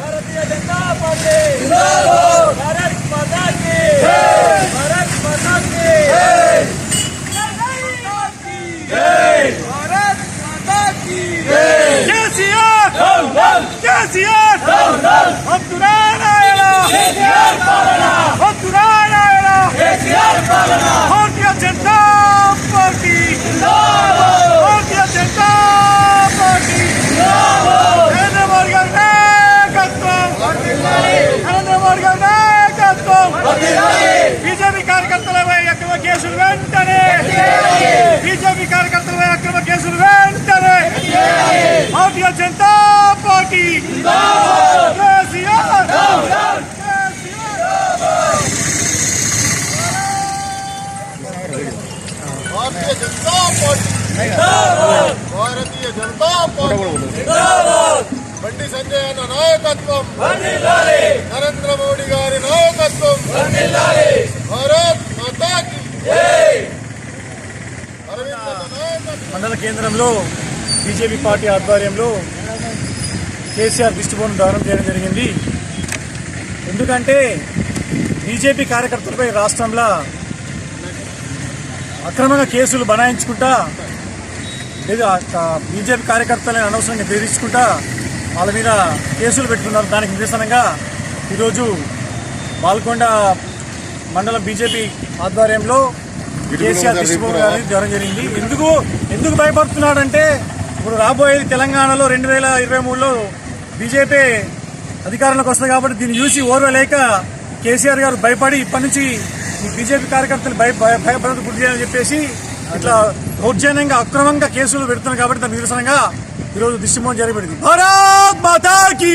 Bharatiya Janata party Bharat माता की भारत माता की भारत माता की कैसी कैसी हम భారతీయ జనతా పార్టీ. బండి సంజయ్ అన్న నాయకత్వం. నరేంద్ర మోడీ గారి నాయకత్వం. భారత్ మాతాకి. మండల కేంద్రంలో బీజేపీ పార్టీ ఆధ్వర్యంలో కేసీఆర్ దిష్టిబోను దానం చేయడం జరిగింది. ఎందుకంటే బీజేపీ కార్యకర్తలపై రాష్ట్రంలో అక్రమంగా కేసులు బనాయించుకుంటా లేదా బీజేపీ కార్యకర్తలను అనవసరంగా బెదిరించుకుంటా వాళ్ళ మీద కేసులు పెట్టుకున్నారు. దానికి నిరసనగా ఈరోజు బాల్కొండ మండలం బీజేపీ ఆధ్వర్యంలో కేసీఆర్ దిష్టిబోను గారిని జ్వరం జరిగింది. ఎందుకు ఎందుకు భయపడుతున్నాడంటే ఇప్పుడు రాబోయేది తెలంగాణలో రెండు వేల ఇరవై మూడులో బీజేపీ అధికారంలోకి వస్తుంది కాబట్టి దీన్ని చూసి ఓర్వలేక కేసీఆర్ గారు భయపడి ఇప్పటి నుంచి ఈ బీజేపీ కార్యకర్తలు భయ భయ- భయభ్రాంతి గురి చేయాలని చెప్పేసి ఇట్లా దౌర్జన్యంగా అక్రమంగా కేసులు పెడుతున్నారు కాబట్టి దాని నిరసనగా ఈరోజు దిష్టిమోహన్ జరిగింది భారత్ మాతాకి